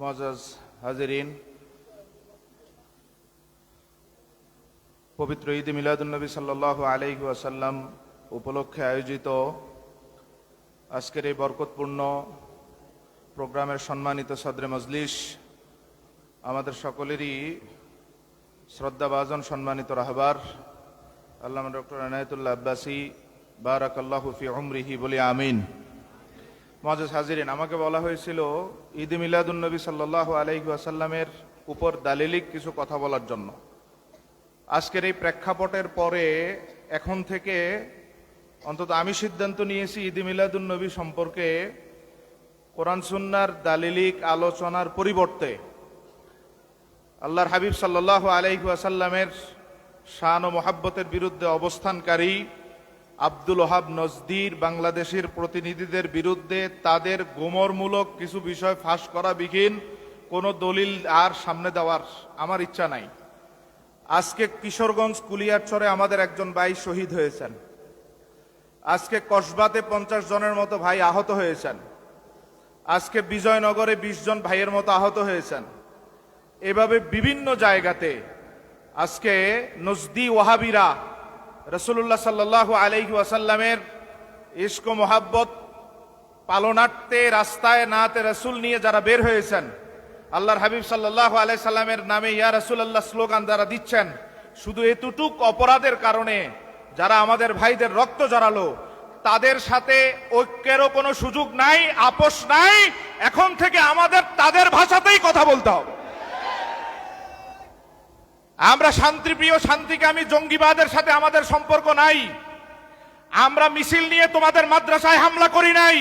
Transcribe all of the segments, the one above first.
মজাজ হাজিরিন, পবিত্র ঈদ মিলাদুলনবী সাল্লাহ আলাইহি ওয়াসাল্লাম উপলক্ষে আয়োজিত আজকের এই বরকতপূর্ণ প্রোগ্রামের সম্মানিত সদরে মজলিস, আমাদের সকলেরই শ্রদ্ধাভাজন সম্মানিত রাহবার আল্লাহ ডক্টর এনায়তুল্লাহ আব্বাসী বারাক আল্লাহ ফি উমরিহি, বলি আমিন। মজাজ হাজিরিন, আমাকে বলা হয়েছিল, ঈদ মিলাদুন্নবী সাল্লাহ আলাইহি আসাল্লামের উপর দালিলিক কিছু কথা বলার জন্য। আজকের এই প্রেক্ষাপটের পরে এখন থেকে অন্তত আমি সিদ্ধান্ত নিয়েছি, ঈদ মিলাদুন্নবী সম্পর্কে কোরআন সুন্নার দালিলিক আলোচনার পরিবর্তে আল্লাহর হাবিব সাল্লাহ আলাইহি আসাল্লামের শান ও মোহাব্বতের বিরুদ্ধে অবস্থানকারী আব্দুল ওহাব নজদির বাংলাদেশের প্রতিনিধিদের বিরুদ্ধে তাদের গোমরমূলক কিছু বিষয় ফাঁস করা বিহীন কোনো দলিল আর সামনে দেওয়ার আমার ইচ্ছা নাই। আজকে কিশোরগঞ্জ কুলিয়ারচরে আমাদের একজন ভাই শহীদ হয়েছেন। আজকে কসবাতে পঞ্চাশ জনের মতো ভাই আহত হয়েছেন। আজকে বিজয়নগরে বিশ জন ভাইয়ের মতো আহত হয়েছেন। এভাবে বিভিন্ন জায়গাতে আজকে নজদি ওয়াহাবিরা রসুল্লাহ সাল্লাহ আলাইহি ওয়াসাল্লামের ইস্ক মোহাব্বত পালনার্থে রাস্তায় নাতে রসুল নিয়ে যারা বের হয়েছেন, আল্লাহর হাবিব সাল্লাহ আলাই সাল্লামের নামে, ইয়া রসুল আল্লাহ স্লোগান যারা দিচ্ছেন, শুধু এতটুক অপরাধের কারণে যারা আমাদের ভাইদের রক্ত জড়ালো, তাদের সাথে ঐক্যেরও কোনো সুযোগ নাই, আপোষ নাই, এখন থেকে আমাদের, তাদের ভাষাতেই কথা বলতে হবে। আমরা শান্তিপ্রিয়, শান্তিকামী, জঙ্গিবাদের সাথে আমাদের সম্পর্ক নাই। আমরা মিছিল নিয়ে তোমাদের মাদ্রাসায় হামলা করি নাই।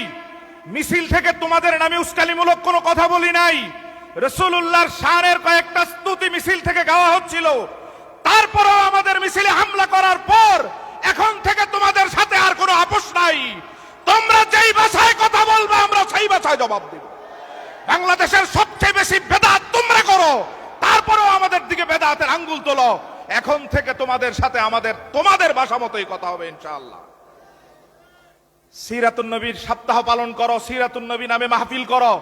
মিছিল থেকে তোমাদের নামে উস্কালিমূলক কোনো কথা বলি নাই। রসুল্লাহর শানের কয়েকটা স্তুতি মিছিল থেকে গাওয়া হচ্ছিল। তারপরেও আমাদের মিছিলে হামলা করার পর এখন থেকে তোমাদের সাথে আর কোনো আপোষ নাই। তোমরা যেই ভাষায় কথা বলবে, আমরা সেই ভাষায় জবাব দেব। বাংলাদেশের সবচেয়ে বেশি দিকে বেদাতের আঙ্গুল তোলো। এখন থেকে তোমাদের সাথে আমাদের, তোমাদের ভাষা মতোই কথা হবে, ইনশাআল্লাহ। সিরাতুন নবীর সপ্তাহ পালন করো, সিরাতুন নবী নামে মাহফিল করো।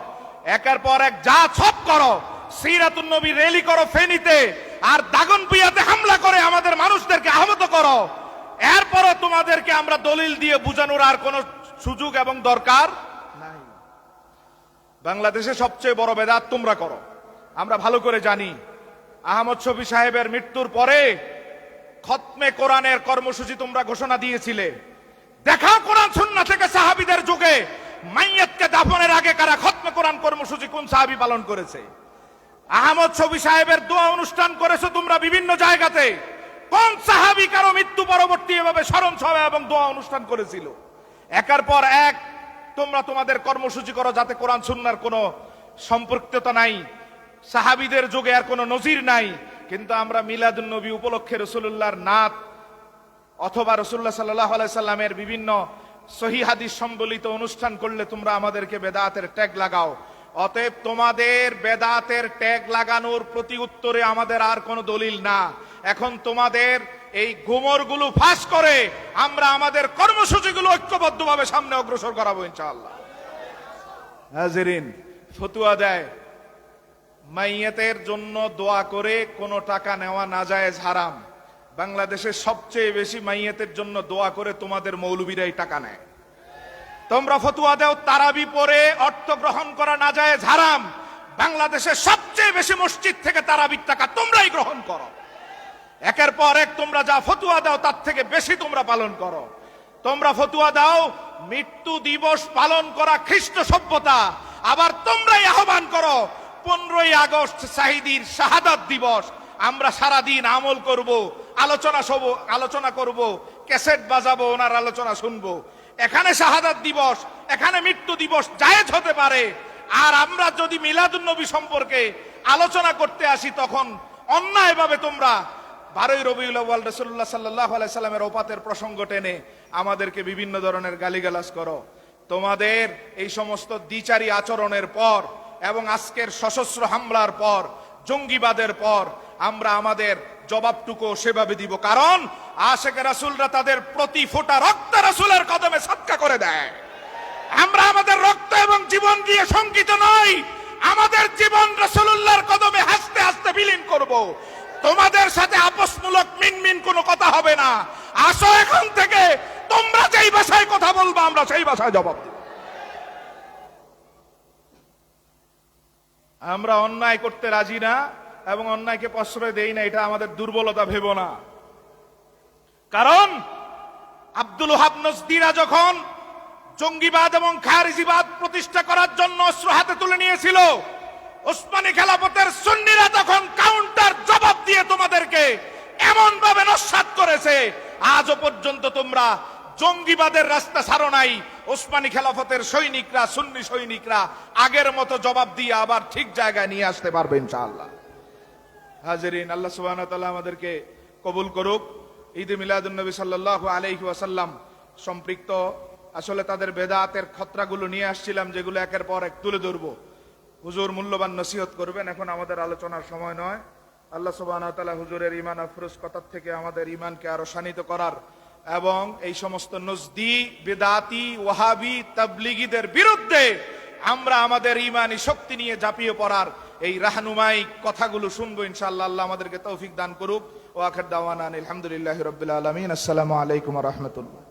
একের পর এক যা সব করো, সিরাতুন নবী রেলি করো ফেনীতে, আর দাগন পিয়াতে হামলা করে আমাদের মানুষদেরকে আহত করো। এরপরও তোমাদেরকে আমরা দলিল দিয়ে বুঝানোর আর কোনো সুযোগ এবং দরকার নাই। বাংলাদেশে সবচেয়ে বড় বেদাত তোমরা করো। আমরা ভালো করে জানি। আহমদ শফি সাহেবের মৃত্যুর পরে খতমে কোরআনের কর্মসূচি তোমরা ঘোষণা দিয়েছিলে। দেখাও কোরআন সুন্না থেকে সাহাবিদের যুগে মাইয়াতকে দাফনের আগে কারা খতমে কোরআন কর্মসূচি কোন সাহাবি পালন করেছে? আহমদ শফি সাহেবের দোয়া অনুষ্ঠান করেছ তোমরা বিভিন্ন জায়গাতে। কোন সাহাবি কারও মৃত্যু পরবর্তী এভাবে স্মরণ সভা এবং দোয়া অনুষ্ঠান করেছিল? একার পর এক তোমরা তোমাদের কর্মসূচি করো যাতে কোরআন সুন্নার কোনো সম্পৃক্ততা নাই। সাহাবিদের যুগে আর কোনো নজির নাই। কিন্তু আমরা মিলাদুন নবী উপলক্ষে রসুল্লাহর নাত অথবা রসুল্লাহ সাল্লাহ সাল্লামের বিভিন্ন সহি হাদিস সম্বলিত অনুষ্ঠান করলে তোমরা আমাদেরকে বেদাতের ট্যাগ লাগাও। অতএব তোমাদের বেদাতের ট্যাগ লাগানোর প্রতি উত্তরে আমাদের আর কোনো দলিল না। এখন তোমাদের এই গুমরগুলো ফাঁস করে আমরা আমাদের কর্মসূচিগুলো ঐক্যবদ্ধভাবে সামনে অগ্রসর করাবো ইনশাআল্লাহ। ফতুয়া দেয়। মাইয়েতের জন্য দোয়া করে কোনো টাকা নেওয়া না যায় হারাম। বাংলাদেশের সবচেয়ে বেশি মাইয়েতের জন্য দোয়া করে তোমাদের মৌলবীরাই টাকা নেয়। তোমরা ফতুয়া দেও, তারাবি পরে অর্থ গ্রহণ করা না যায় হারাম। বাংলাদেশের সবচেয়ে বেশি মসজিদ থেকে তারাবির টাকা তোমরাই গ্রহণ করো। একের পর এক তোমরা যা ফতুয়া দাও, তার থেকে বেশি তোমরা পালন করো। তোমরা ফতুয়া দাও, মৃত্যু দিবস পালন করা খ্রিস্ট সভ্যতা। আবার তোমরাই আহ্বান করো পনেরোই আগস্ট শাহিদির শাহাদাত দিবস। আমরা সারা দিন আমল করব, আলোচনা সব, আলোচনা করব, ক্যাসেট বাজাবো, ওনার আলোচনা শুনব। এখানে শাহাদাত দিবস, এখানে মৃত্যু দিবস জায়েজ হতে পারে। আর আমরা যদি মিলাদুন্নবী সম্পর্কে আলোচনা করতে আসি, তখন অন্যায়ভাবে তোমরা বারোই রবিউল আউ্বাল রসুল্লাহ সাল্লাহ সাল্লামের ওপাতের প্রসঙ্গ টেনে আমাদেরকে বিভিন্ন ধরনের গালিগালাজ করো। তোমাদের এই সমস্ত দ্বিচারী আচরণের পর এবং আজকের সশস্ত্র হামলার পর, জঙ্গিবাদের পর, আমরা আমাদের জবাবটুকু সেভাবে দিব। কারণ আশেখ রাসুলরা তাদের প্রতি ফোটা রক্ত রাসুলের কদমে সৎকা করে দেয়। আমরা আমাদের রক্ত এবং জীবন দিয়ে শঙ্কিত নই। আমাদের জীবন রসুল্লাহর কদমে হাসতে হাসতে বিলীন করব। তোমাদের সাথে আপসমূলক মিনমিন কোনো কথা হবে না। আসো এখন থেকে। তোমরা যেই ভাষায় কথা বলবা, আমরা সেই ভাষায় জবাব আমরা অন্যায় করতে রাজি না এবং অন্যায়কে প্রশ্রয় দেই না, এটা আমাদের দুর্বলতা ভেব না কারণ আব্দুল ওহাব নজদিরা যখন জঙ্গিবাদ এবং খারিজিবাদ প্রতিষ্ঠা করার জন্য অস্ত্র হাতে তুলে নিয়েছিল, ওসমানী খেলাপথের সুন্নিরা তখন কাউন্টার জবাব দিয়ে তোমাদেরকে এমন ভাবে নস্বাত করেছে, আজও পর্যন্ত তোমরা জঙ্গিবাদের রাস্তা ছাড়ো নাই ওসমানী খেলাফতের সৈনিকরা, সুন্নি সৈনিকরা আগের মতো জবাব দিয়ে আবার ঠিক জায়গায় নিয়ে আসতে পারবে ইনশাআল্লাহ। হাজরিন, আল্লাহ তাআলা আমাদেরকে কবুল করুক। ঈদ মিলাদুন নবী সাল্লাল্লাহু আলাইহি ওয়াসাল্লাম সম্পৃক্ত। আসলে তাদের বেদাতের খতরাগুলো নিয়ে আসছিলাম, যেগুলো একের পর এক তুলে ধরবো। হুজুর মূল্যবান নসিহত করবেন, এখন আমাদের আলোচনার সময় নয়। আল্লাহ তাআলা হুজুরের ইমান আফরোজ কথার থেকে আমাদের ইমানকে আরও শানিত করার এবং এই সমস্ত নজদি, বেদাতি, ওয়াহাবি, তাবলিগীদের বিরুদ্ধে আমরা আমাদের ইমানি শক্তি নিয়ে ঝাঁপিয়ে পড়ার এই রাহনুমাই কথাগুলো শুনব, ইনশাআল্লাহ। আল্লাহ আমাদেরকে তৌফিক দান করুক। ও আখের দাওয়ান আলহামদুলিল্লাহ রবিল আলমিন। আসসালামু আলাইকুম রহমতুল্লাহ।